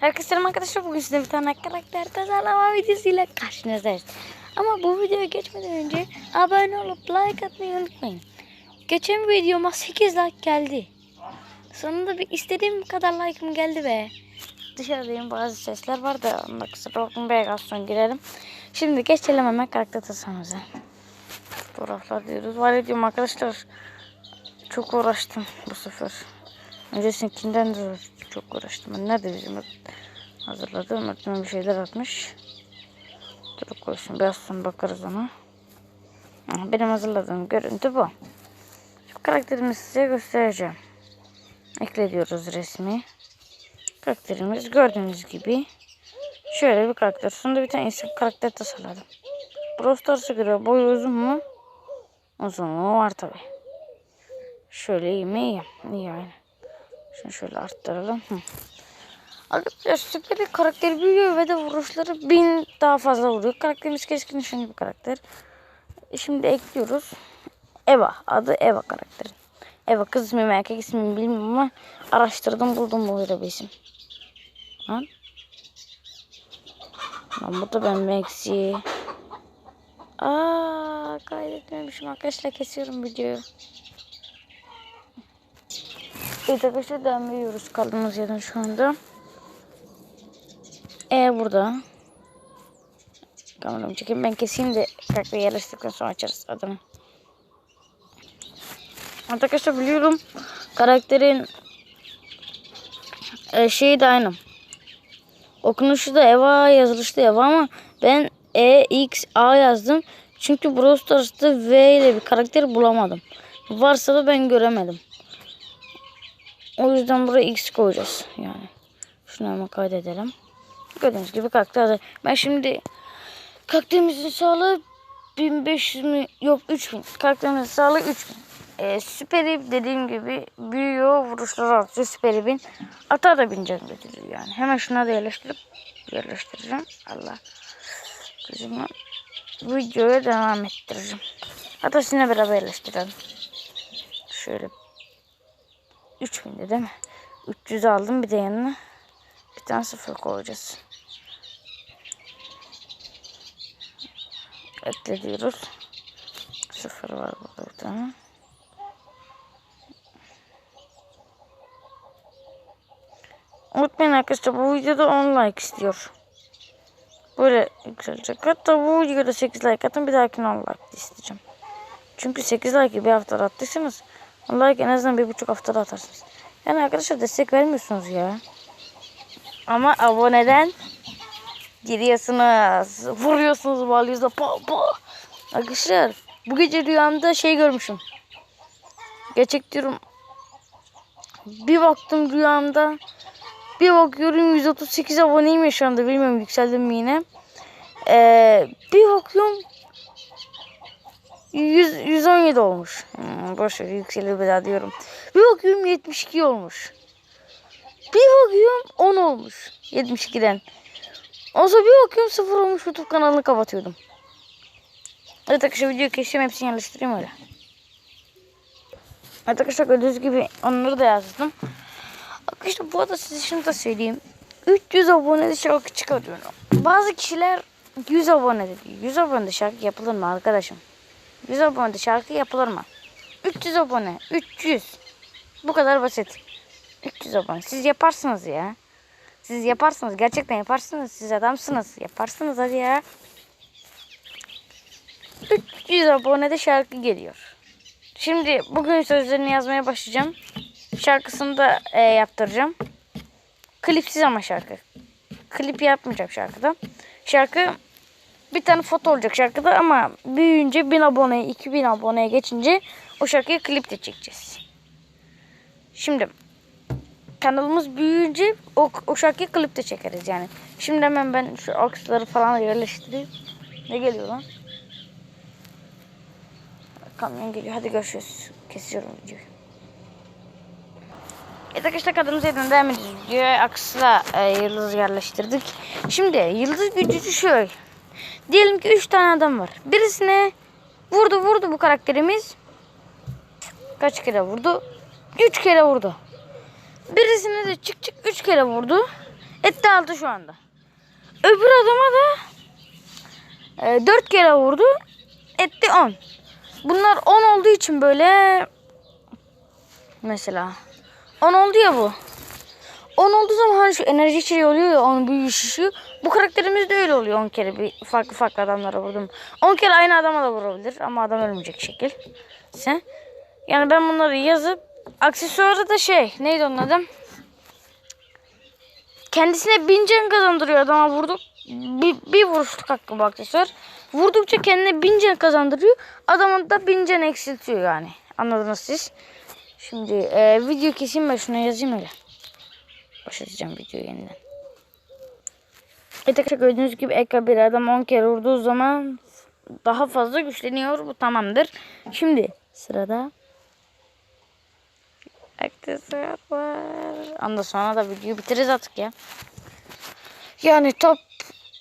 Herkese selam arkadaşlar. Bugün size bir tane karakter tasarlama videosuyla karşınızdayız. Ama bu videoya geçmeden önce abone olup like atmayı unutmayın. Geçen videoma 8 like geldi. Sonunda bir istediğim kadar like'ım geldi be. Dışarıdayım bazı sesler var da ondan kusura bakmayın biraz az sonra girelim. Şimdi geçelim hemen karakter tasarımıza. Fotoğraflar diyoruz. Var ediyorum arkadaşlar. Çok uğraştım bu sefer. Öncesinkinden de çok uğraştım. Ben nerede bizim hazırladım. Öğretmen bir şeyler atmış. Dur koysun. Biraz sonra bakarız ona. Benim hazırladığım görüntü bu. Şu karakterimi size göstereceğim. Ekle diyoruz resmi. Karakterimiz gördüğünüz gibi şöyle bir karakter. Sonunda bir tane insan karakter tasarladım. Brawl Stars'a göre boyu uzun mu? Uzunluğu var tabi. Şöyle iyi mi? İyi. İyi yani. Şunu şöyle arttıralım. Hı. Arkadaşlar süperi karakteri büyüyor ve de vuruşları bin daha fazla vuruyor. Karakterimiz keskin nişancı bir karakter. E, Şimdi ekliyoruz. Eva. Adı Eva karakterin. Eva kız ismi mi erkek ismi mi bilmiyorum ama araştırdım buldum böyle bir isim. Lan. Lan bu da ben eksi. Aa kaydetmemişim arkadaşlar kesiyorum videoyu. Evet arkadaşlar devam kaldığımız yerden şu anda. E burada. Kameramı çekeyim ben keseyim de karakteri yerleştirdikten sonra açarız. Evet Arkadaşlar biliyorum karakterin e, şeyi de aynı. Okunuşu da Eva yazılışı da Eva ama ben E, X, A yazdım. Çünkü Brawl Stars'ta V ile bir karakter bulamadım. Varsa da ben göremedim. O yüzden buraya X koyacağız yani. Şunu hemen kaydedelim. Gördüğünüz gibi karakter hazır. Ben şimdi karakterimizin sağlığı 1500 mi? Yok 3000. Karakterimizin sağlığı 3000. Ee, süperi dediğim gibi büyüyor. Vuruşları artıyor. Süperi bin. Ata da bineceğim götürür yani. Hemen şuna da yerleştirip yerleştireceğim. Allah. Kızımı videoya devam ettireceğim. Hatta sizinle beraber yerleştirelim. Şöyle 3000 de değil mi? 300 aldım bir de yanına. Bir tane sıfır koyacağız. Ekle diyoruz. Sıfır var burada. Unutmayın arkadaşlar bu videoda 10 like istiyor. Böyle yükselecek. Hatta bu videoda 8 like atın bir dahakine 10 like isteyeceğim. Çünkü 8 like bir haftada attıysanız 10 like en azından bir buçuk haftada atarsınız. Yani arkadaşlar destek vermiyorsunuz ya. Ama aboneden giriyorsunuz. Vuruyorsunuz balyoza. Pa pa. Arkadaşlar bu gece rüyamda şey görmüşüm. Gerçek diyorum. Bir baktım rüyamda. Bir bakıyorum 138 aboneyim ya şu anda. Bilmiyorum yükseldim mi yine. Ee, bir bakıyorum 100, 117 olmuş. Hmm, boş ver yükselir bir daha diyorum. Bir bakıyorum 72 olmuş. Bir bakıyorum 10 olmuş. 72'den. Ondan sonra bir bakıyorum 0 olmuş. YouTube kanalını kapatıyordum. Evet arkadaşlar videoyu keseceğim. Hepsini yerleştireyim öyle. Evet arkadaşlar gördüğünüz gibi onları da yazdım. Arkadaşlar bu arada size şunu da söyleyeyim. 300 abonede şarkı çıkarıyorum. Bazı kişiler 100 abonede diyor. 100 abonede şarkı yapılır mı arkadaşım? 100 abonede şarkı yapılır mı? 300 abone. 300. Bu kadar basit. 300 abone. Siz yaparsınız ya. Siz yaparsınız. Gerçekten yaparsınız. Siz adamsınız. Yaparsınız hadi ya. 300 abonede şarkı geliyor. Şimdi bugün sözlerini yazmaya başlayacağım. Şarkısını da e, yaptıracağım. Klipsiz ama şarkı. Klip yapmayacağım şarkıda. Şarkı bir tane foto olacak şarkıda ama büyüyünce 1000 aboneye 2000 aboneye geçince o şarkıyı klip de çekeceğiz. Şimdi kanalımız büyüyünce o, o şarkıyı klip de çekeriz yani. Şimdi hemen ben şu aksları falan yerleştireyim. Ne geliyor lan? Kamyon geliyor. Hadi görüşürüz. Kesiyorum videoyu. Evet arkadaşlar kadınız yerden devam ediyoruz. Aksla e, yıldız yerleştirdik. Şimdi yıldız gücü şöyle. Diyelim ki 3 tane adam var. Birisine vurdu vurdu bu karakterimiz. Kaç kere vurdu? 3 kere vurdu. Birisine de çık çık 3 kere vurdu. Etti 6 şu anda. Öbür adama da e, 4 kere vurdu. Etti 10. Bunlar 10 olduğu için böyle mesela 10 oldu ya bu. 10 olduğu zaman hani şu enerji içeriği oluyor ya onun büyük şişiyor. Bu karakterimiz de öyle oluyor 10 kere bir farklı farklı adamlara vurdum. 10 kere aynı adama da vurabilir ama adam ölmeyecek şekil. Sen. Yani ben bunları yazıp aksesuarı da şey neydi onun adı? Kendisine bin can kazandırıyor adama vurduk. Bir, bir vuruşluk hakkı bu aksesuar. Vurdukça kendine bin can kazandırıyor. Adamın da bin can eksiltiyor yani. Anladınız siz. Şimdi e, video keseyim ben şuna yazayım öyle. Başlatacağım videoyu yeniden. Arkadaşlar gördüğünüz gibi Eka bir adam 10 kere vurduğu zaman daha fazla güçleniyor. Bu tamamdır. Şimdi sırada aksesuar var. Ondan sonra da videoyu bitiririz artık ya. Yani top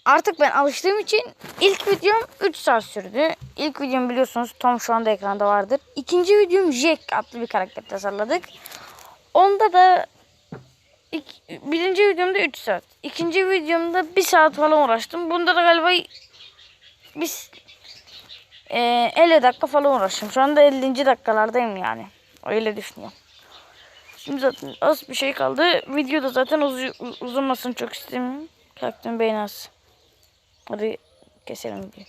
artık ben alıştığım için ilk videom 3 saat sürdü. İlk videom biliyorsunuz Tom şu anda ekranda vardır. İkinci videom Jack adlı bir karakter tasarladık. Onda da İk- birinci videomda 3 saat. İkinci videomda 1 saat falan uğraştım. Bunda da galiba biz e, 50 dakika falan uğraştım. Şu anda 50. dakikalardayım yani. Öyle düşünüyorum. Şimdi zaten az bir şey kaldı. Videoda zaten uz uzamasını çok istemiyorum. Kalktım beyin az. Hadi keselim videoyu.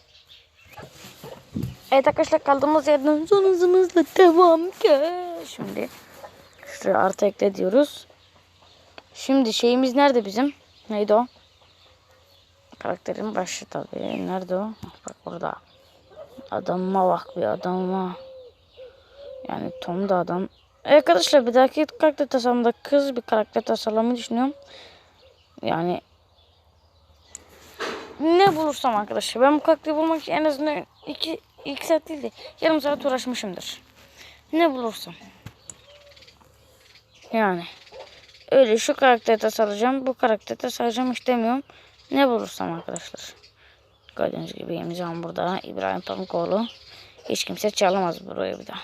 Evet arkadaşlar kaldığımız yerden son hızımızla devam ki. Şimdi şuraya artı ekle diyoruz. Şimdi şeyimiz nerede bizim? Neydi o? Karakterin başı tabii. Nerede o? Hah, Bak orada. Adamıma bak bir adamıma. Yani Tom da adam. Arkadaşlar bir dahaki karakter tasarımında kız bir karakter tasarlamayı düşünüyorum. Yani ne bulursam arkadaşlar. Ben bu karakteri bulmak için en azından iki, iki saat değil de yarım saat uğraşmışımdır. Ne bulursam. Yani. Öyle şu karakteri tasarlayacağım. Bu karakteri tasarlayacağım istemiyorum. Ne bulursam arkadaşlar. Gördüğünüz gibi imzam burada. İbrahim Pamukoğlu. Hiç kimse çalamaz burayı bir daha.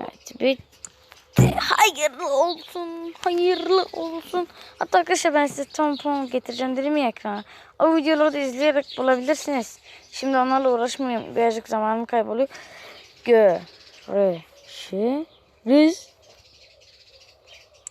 Evet bitti. Hayırlı olsun. Hayırlı olsun. Hatta arkadaşlar ben size tampon getireceğim dedim ya ekrana. O videoları da izleyerek bulabilirsiniz. Şimdi onlarla uğraşmıyorum. Birazcık zamanım kayboluyor. Görüşürüz.